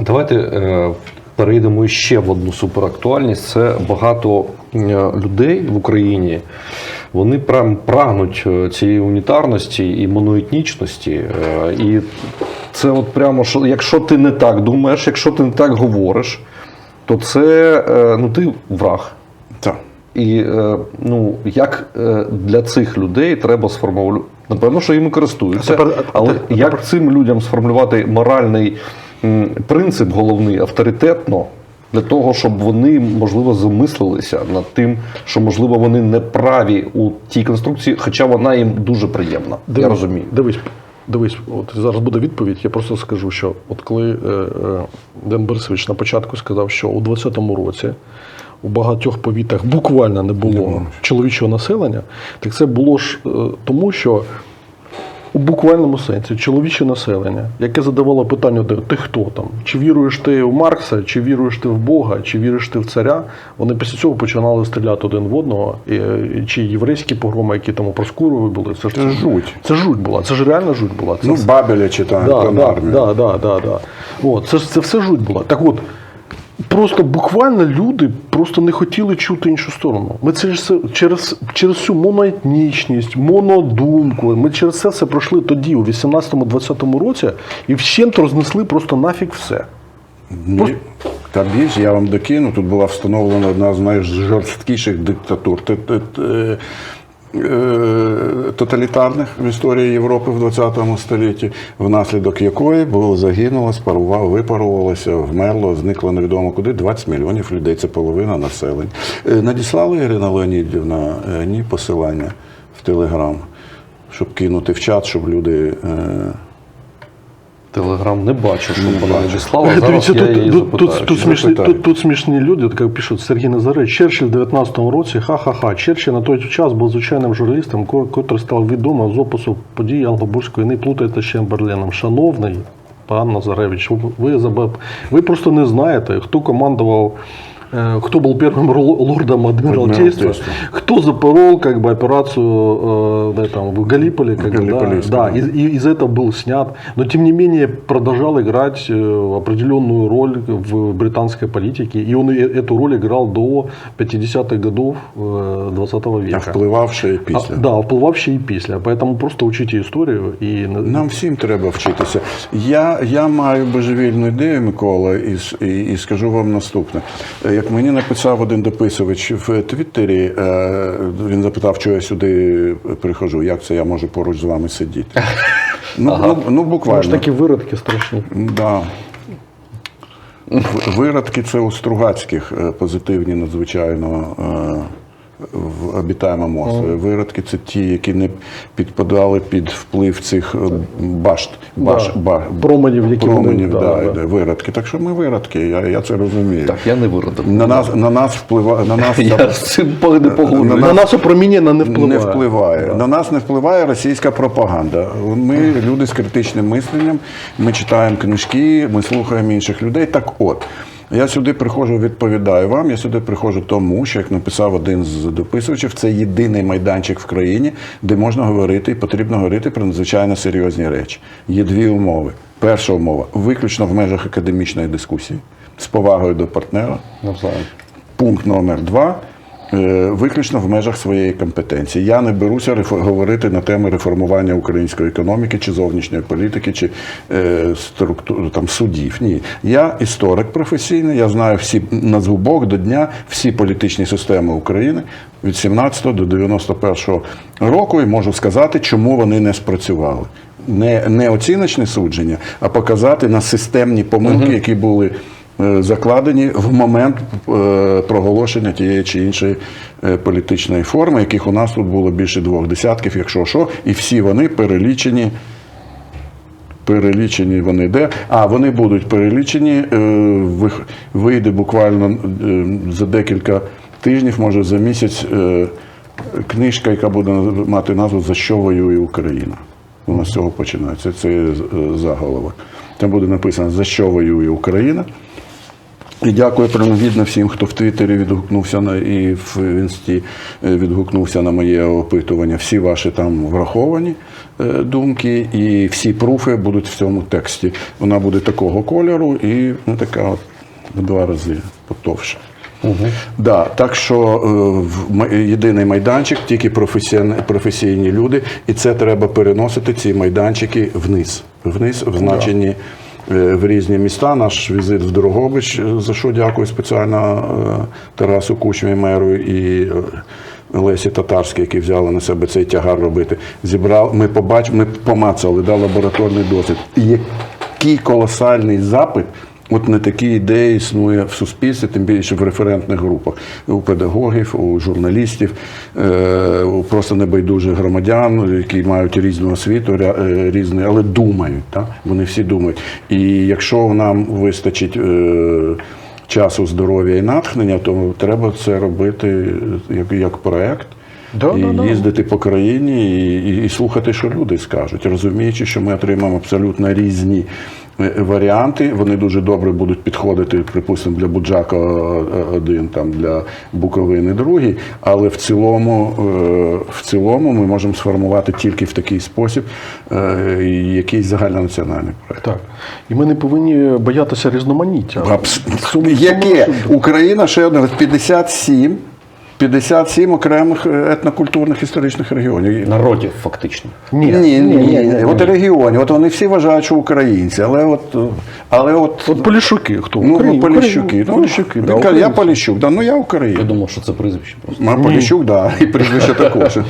Давайте е, перейдемо ще в одну суперактуальність. Це багато е, людей в Україні. Вони прям прагнуть е, цієї унітарності і моноетнічності. І це от прямо що, якщо ти не так думаєш, якщо ти не так говориш, то це ну ти враг. Так. І ну, як для цих людей треба сформулювати. Напевно, що їм користуються. Але як цим людям сформулювати моральний принцип головний авторитетно, для того, щоб вони, можливо, замислилися над тим, що, можливо, вони не праві у тій конструкції, хоча вона їм дуже приємна. Я розумію. Дивись, дивись, от зараз буде відповідь. Я просто скажу, що от коли е, е, Ден Борисович на початку сказав, що у 2020 році у багатьох повітах буквально не було чоловічого населення, так це було ж е, тому, що у буквальному сенсі чоловіче населення, яке задавало питання, де ти хто там? Чи віруєш ти в Маркса, чи віруєш ти в Бога, чи віруєш ти в царя? Вони після цього починали стріляти один в одного. І, е, чи єврейські погроми, які там у Проскурові були, це ж Це жуть. Це жуть була, це ж реально жуть була. Це Ну, Бабеля читаємо да, да, да, да, да, да. От, це, це все жуть була. Так от, просто буквально люди просто не хотіли чути іншу сторону. Ми це ж через, через цю моноетнічність, монодумку, ми через це все пройшли тоді, у 18-20 році, і вщент рознесли просто нафіг все. Ні. Та більше я вам докину. Тут була встановлена одна з найжорсткіших диктатур тоталітарних в історії Європи в 20 столітті, внаслідок якої було загинуло, спарувало, випарувалося, вмерло, зникло невідомо куди 20 мільйонів людей. Це половина населення. Е, Надіслала Ірина Леонідівна е, ні посилання в Телеграм, щоб кинути в чат, щоб люди. Телеграм не бачу, що вона надіслала. Зараз тут, тут, тут, смішні, запитаю. тут, тут смішні люди, так як пишуть Сергій Назарець. Черчилль в 19-му році, ха-ха-ха. Черчилль на той час був звичайним журналістом, ко- котрий став відомим з опису подій Англобурської війни, плутаєте з Чемберленом. Шановний пан Назаревич, ви, забав, ви просто не знаєте, хто командував кто был первым рол- лордом Адмиралтейства, Адмиралтейства. кто запорол как бы операцию э, да, там, в Галиполе, как бы, да, Галиполийском, да, да. и, и из этого был снят, но тем не менее продолжал играть э, определенную роль в британской политике, и он и эту роль играл до 50-х годов э, 20 а века. впливавши і після. А, да, впливавши і після. Поэтому просто учите історію і Нам всім треба вчитися. Я, я маю божевільну ідею, Микола, і, с- і, і скажу вам наступне. Як мені написав один дописувач в Твіттері, е, він запитав, що я сюди приходжу, як це я можу поруч з вами сидіти. Ну, ну, ну буквально. ж такі виродки страшні. Да. Виродки це у Стругацьких е, позитивні надзвичайно е, в обітаємому острові. Виродки це ті, які не підпадали під вплив цих е, башт, баш, Да. ба, Променів, які вони- променів, да, да, да. да, виродки. Так що ми виродки, я, я це розумію. Так, я не виродив. На нас, на нас впливає, на нас Я з цим не На. На нас опромінення не впливає. не впливає. На нас не впливає російська пропаганда. Ми люди з критичним мисленням, ми читаємо книжки, ми слухаємо інших людей. Так от. Я сюди приходжу, відповідаю вам. Я сюди приходжу тому, що як написав один з дописувачів, це єдиний майданчик в країні, де можна говорити і потрібно говорити про надзвичайно серйозні речі. Є дві умови. Перша умова виключно в межах академічної дискусії з повагою до партнера. Пункт номер два. Е, Виключно в межах своєї компетенції. Я не беруся говорити на теми реформування української економіки чи зовнішньої політики, чи е, структур там судів. Ні, я історик професійний. Я знаю всі на зубок до дня всі політичні системи України від 17 до 91 року, і можу сказати, чому вони не спрацювали. Не, не оціночне судження, а показати на системні помилки, які були закладені в момент е, проголошення тієї чи іншої е, політичної форми, яких у нас тут було більше двох десятків, якщо що, і всі вони перелічені. Перелічені вони де? А вони будуть перелічені. е, Вийде буквально е, за декілька тижнів, може за місяць, е, книжка, яка буде мати назву За що воює Україна. Вона з цього починається. Це е, заголовок. Там буде написано За що воює Україна. І дякую принагідно всім, хто в Твіттері відгукнувся на і в інсті е, відгукнувся на моє опитування. Всі ваші там враховані е, думки, і всі пруфи будуть в цьому тексті. Вона буде такого кольору і ну, така от в два рази потовша. Да, так що е, єдиний майданчик, тільки професійні, професійні люди, і це треба переносити ці майданчики вниз. Вниз в значенні в різні міста. Наш візит в Дорогобич, е, за що дякую спеціально е, Тарасу Кучмі, меру і е, Лесі Татарській, які взяли на себе цей тягар робити. Зібрав, ми побачили, ми помацали, да, лабораторний досвід. І який колосальний запит От не такі ідеї існує в суспільстві, тим більше в референтних групах у педагогів, у журналістів, е, у просто небайдужих громадян, які мають різну освіту, е, але думають. Так? Вони всі думають. І якщо нам вистачить. е, Часу, здоров'я і натхнення, то треба це робити як, як проект Да, і да, да. їздити по країні і, і, і слухати, що люди скажуть, розуміючи, що ми отримаємо абсолютно різні варіанти. Вони дуже добре будуть підходити, припустимо, для Буджака е, один, там для Буковини другий. Але в цілому, е, в цілому ми можемо сформувати тільки в такий спосіб е, якийсь загальнонаціональний проект. Так. І ми не повинні боятися різноманіття. Абс- в Яке? Україна ще одне 57, 57 окремих е, етнокультурних історичних регіонів. Народів, фактично. Ні, Ні, ні, ні, От регіонів. От вони всі вважають, що українці, але от, але от, От Поліщуки, хто? ну, Україн- Поліщуки. Ну, Поліщуки, да, він каже, я українці. Поліщук, да, ну я Я думав, що це прізвище просто. А Поліщук, да, і прізвище також.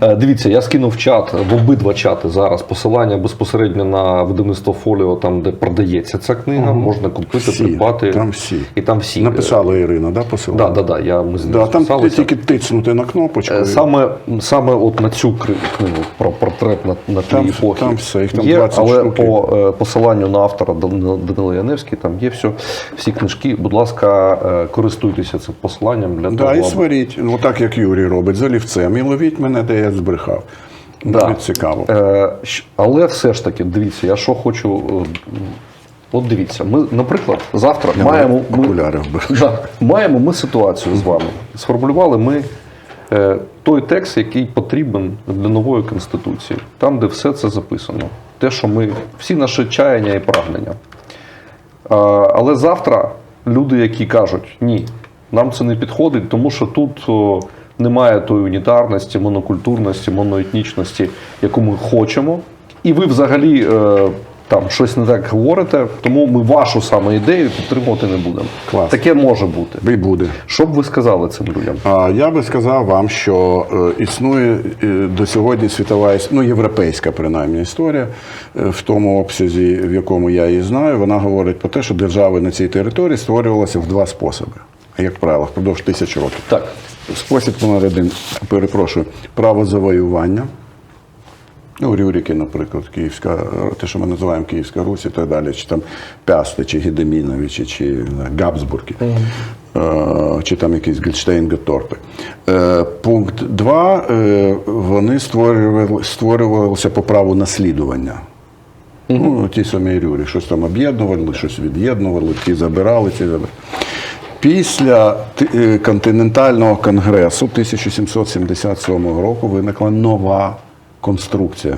Е, Дивіться, я скинув в чат в обидва чати зараз посилання безпосередньо на видавництво фоліо, там де продається ця книга, можна купити, Всі, придбати. там всі. І там всі. Написала Ірина, да, посилання? Да, да, да, я, ми з Да, там тільки тицнути на кнопочку. Е, і- Саме, саме от на цю книгу про портрет на, на тлі Там- епохи там все, їх там є, 20 але штук. по е, посиланню на автора Данила Яневський там є все, всі книжки. Будь ласка, користуйтеся цим посиланням для Да, того, і аби- сваріть. Ну так як Юрій робить, за лівцем. І ловіть мене, де я збрехав. Да. Цікаво. Е, але все ж таки, дивіться, я що хочу. е, От дивіться, ми, наприклад, завтра Я маємо. Ми. Да, маємо ми ситуацію з вами. Сформулювали ми е, той текст, який потрібен для нової конституції, там, де все це записано. Те, що ми, всі наші чаяння і прагнення. А, але завтра люди, які кажуть, ні, нам це не підходить, тому що тут о, немає тої унітарності, монокультурності, моноетнічності, яку ми хочемо. І ви взагалі е, там щось не так говорите, тому ми вашу саме ідею підтримувати не будемо. Клас. Таке може бути. І буде. Що б ви сказали цим людям? А я би сказав вам, що е, існує е, до сьогодні світова ну, європейська принаймні історія е, в тому обсязі, в якому я її знаю. Вона говорить про те, що держави на цій території створювалися в два способи. Як правило, впродовж тисяч років. Так. Спосіб номер один, перепрошую, право завоювання. Ну, Рюрики, наприклад, Київська, те, що ми називаємо Київська Русь і так далі, чи там Пясти, чи Гедеміновичі, чи знаю, Габсбурги, е, чи там якісь Гельштейн, Гетторпи. Е, Пункт два, е, вони створювали, створювалися по праву наслідування. Ну, ті самі Рюрі, щось там об'єднували, щось від'єднували, ті забирали, ті забирали. Після е, континентального конгресу 1777 року виникла нова конструкція,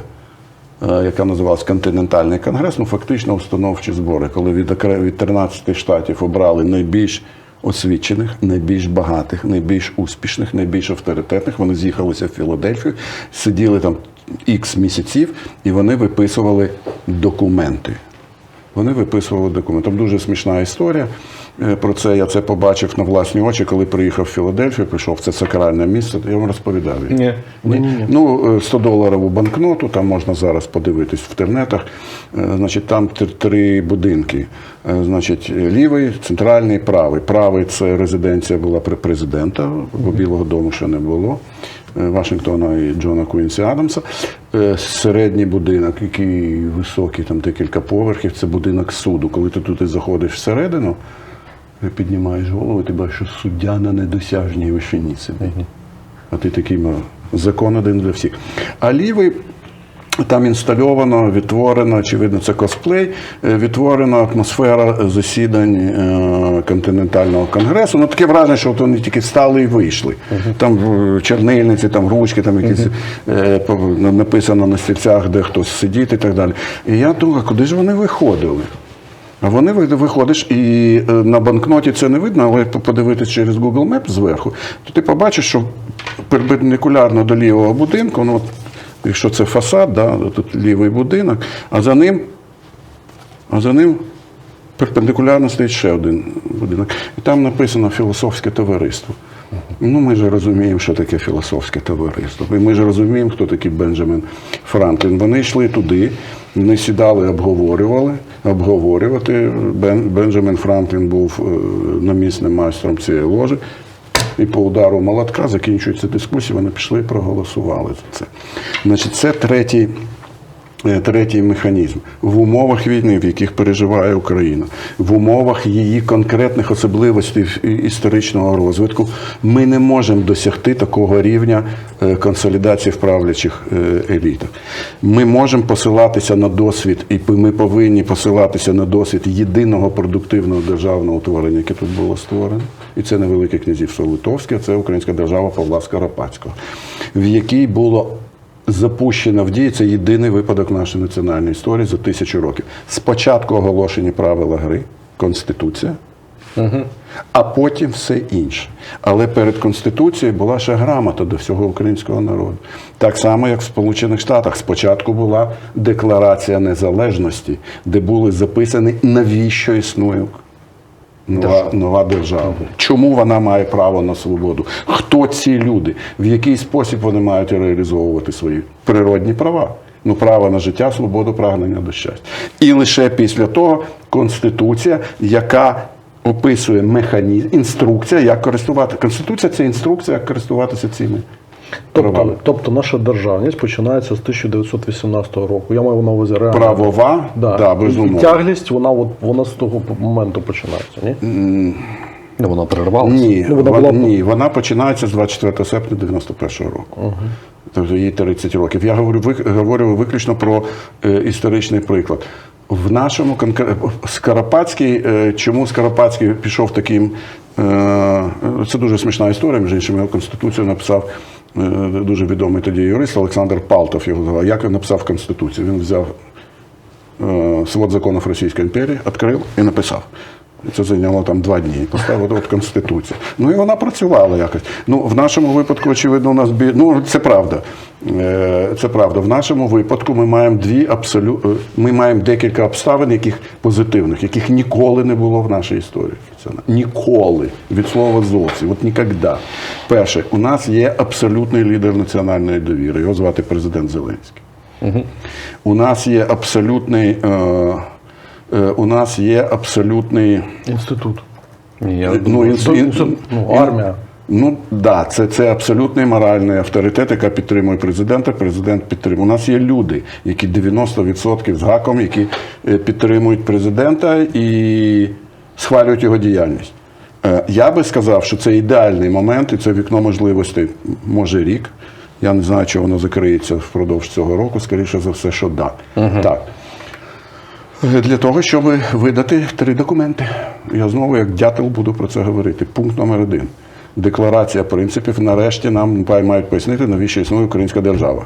е, яка називалась Континентальний конгрес, ну фактично установчі збори, коли від, від 13 штатів обрали найбільш освічених, найбільш багатих, найбільш успішних, найбільш авторитетних. Вони з'їхалися в Філадельфію, сиділи там ікс місяців, і вони виписували документи. Вони виписували документи. Там дуже смішна історія. Е, Про це я це побачив на власні очі, коли приїхав в Філадельфію, прийшов в це сакральне місце. Я вам розповідав. її. Ні. Ні. Ну, е, 100 доларову банкноту, там можна зараз подивитись в інтернетах. Е, Значить, там три будинки. Е, Значить, лівий, центральний, правий. Правий це резиденція була при президента, бо Білого дому ще не було. е, Вашингтона і Джона Куінсі Адамса. Е, Середній будинок, який високий, там декілька поверхів, це будинок суду. Коли ти туди заходиш всередину, піднімаєш голову, ти бачиш, що суддя на недосяжній вишині сидить. А ти такий «Ма, закон один для всіх. А лівий Там інстальовано, відтворено, очевидно, це косплей, е, відтворена атмосфера засідань е, континентального конгресу. Ну таке враження, що от вони тільки стали і вийшли. Там е, чернильниці, там ручки, там якісь е, по- написано на стільцях, де хтось сидить і так далі. І я думаю, куди ж вони виходили? Вони виходиш, і е, на банкноті це не видно, але по- подивитись через Google Maps зверху, то ти побачиш, що перпендикулярно до лівого будинку, ну, якщо це фасад, да, тут лівий будинок, а за ним, а за ним перпендикулярно стоїть ще один будинок. І там написано філософське товариство. Ну, ми ж розуміємо, що таке філософське товариство. І ми ж розуміємо, хто такий Бенджамін Франклін. Вони йшли туди, вони сідали, обговорювали, обговорювати. Бен, Бенджамін Франклін був е, намісним майстром цієї ложі. І по удару молотка закінчується дискусія, вони пішли і проголосували за це. Значить, це третій Третій механізм в умовах війни, в яких переживає Україна, в умовах її конкретних особливостей історичного розвитку, ми не можемо досягти такого рівня е, консолідації в правлячих е, елітах. Ми можемо посилатися на досвід, і ми повинні посилатися на досвід єдиного продуктивного державного утворення, яке тут було створено. І це не Велике князівство Литовське, це Українська держава Павла Скоропадського, в якій було запущена в дію. Це єдиний випадок нашої національної історії за тисячу років. Спочатку оголошені правила гри, Конституція, а потім все інше. Але перед Конституцією була ще грамота до всього українського народу. Так само, як в Сполучених Штатах. Спочатку була Декларація незалежності, де були записані, навіщо існує Нова, нова держава. Чому вона має право на свободу? Хто ці люди? В який спосіб вони мають реалізовувати свої природні права? Ну, право на життя, свободу, прагнення до щастя. І лише після того Конституція, яка описує механізм, інструкція, як користувати. Конституція це інструкція, як користуватися цими Тобто, тобто наша державність починається з 1918 року. Я маю на увазі реально. Правова, Да. да, І тяглість, вона, от, вона з того моменту починається. Ні? Ну, Вона перервалася. Ні, Ну, вона вона, була- ні, вона починається з 24 серпня 91 року. Тобто їй 30 років. Я говорю, ви, говорю виключно про е, історичний приклад. В нашому конкре- Скоропадський, е, чому Скоропадський пішов таким. Е, це дуже смішна історія, між іншим, його конституцію написав дуже відомий тоді юрист Олександр Палтов. Його звав. Як він написав конституцію? Він взяв е, свод законів Російської імперії, відкрив і написав. Це зайняло там два дні. Поставив от Конституцію. Ну і вона працювала якось. Ну, в нашому випадку, очевидно, у нас бі... ну це правда. Е, Це правда. В нашому випадку ми маємо дві абсолют... е, Ми маємо декілька обставин, яких позитивних, яких ніколи не було в нашій історії. Це ніколи від слова зовсім. От ніколи. Перше, у нас є абсолютний лідер національної довіри. Його звати президент Зеленський. У нас є абсолютний. Е, е, у нас є абсолютний. Інститут. Ні, я Ну, Ну, інс- ін- ну, армія. Ну да, це, це абсолютний моральний авторитет, яка підтримує президента. Президент підтримує. У нас є люди, які 90% з гаком, які е, підтримують президента і схвалюють його діяльність. Е, Я би сказав, що це ідеальний момент, і це вікно можливостей, може рік. Я не знаю, чи воно закриється впродовж цього року. Скоріше за все, що да. так. Е, Для того, щоб видати три документи. Я знову, як дятел, буду про це говорити. Пункт номер один. Декларація принципів. Нарешті нам мають пояснити, навіщо існує українська держава.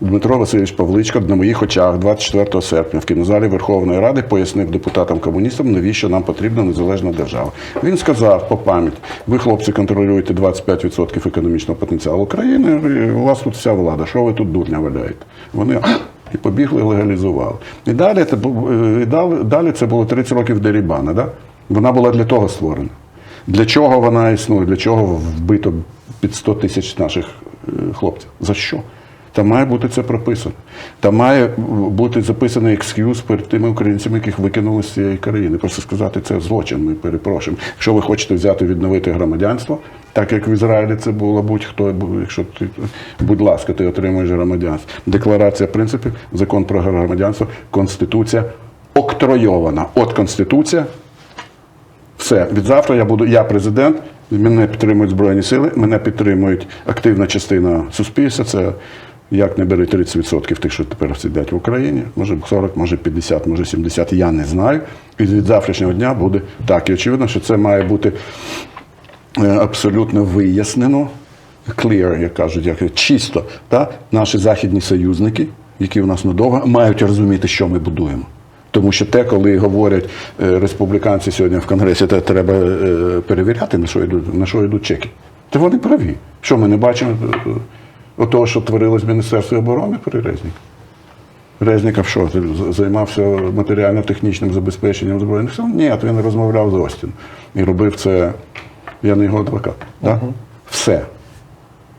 Дмитро Васильович Павличко на моїх очах 24 серпня в кінозалі Верховної Ради пояснив депутатам-комуністам, навіщо нам потрібна незалежна держава. Він сказав по пам'яті: ви, хлопці, контролюєте 25% економічного потенціалу України, і у вас тут вся влада. Що ви тут дурня валяєте? Вони і побігли, легалізували. І далі це е, було 30 років Дерібана. Да? Вона була для того створена. Для чого вона існує? Для чого вбито під 100 тисяч наших е, хлопців? За що? Там має бути це прописано. Там має бути записаний екскюз перед тими українцями, яких викинули з цієї країни. Просто сказати, це злочин, ми перепрошуємо. Якщо ви хочете взяти відновити громадянство, так як в Ізраїлі це було будь-хто, якщо ти, будь ласка, ти отримуєш громадянство. Декларація принципів, закон про громадянство, конституція октройована. От конституція, все, від завтра я буду, я президент, мене підтримують Збройні Сили, мене підтримують активна частина суспільства, це Як не бери 30% тих, що тепер сидять в Україні, може 40, може 50, може 70, я не знаю. І від завтрашнього дня буде так. І очевидно, що це має бути е, абсолютно вияснено, clear, як кажуть, як чисто. Та? Наші західні союзники, які в нас надовго, мають розуміти, що ми будуємо. Тому що те, коли говорять е, республіканці сьогодні в Конгресі, те треба е, перевіряти, на що йдуть, на що йдуть чеки. То вони праві. Що ми не бачимо е, того, що творилось в Міністерстві оборони при Резніку? Резніков що, займався матеріально-технічним забезпеченням Збройних сил? Ні, він розмовляв з Остін. І робив це, я не його адвокат. Да? Все.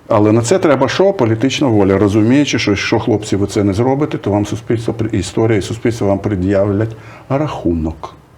Але на це треба що? Політична воля. Розуміючи, що якщо хлопці ви це не зробите, то вам суспільство, історія і суспільство вам пред'являть рахунок.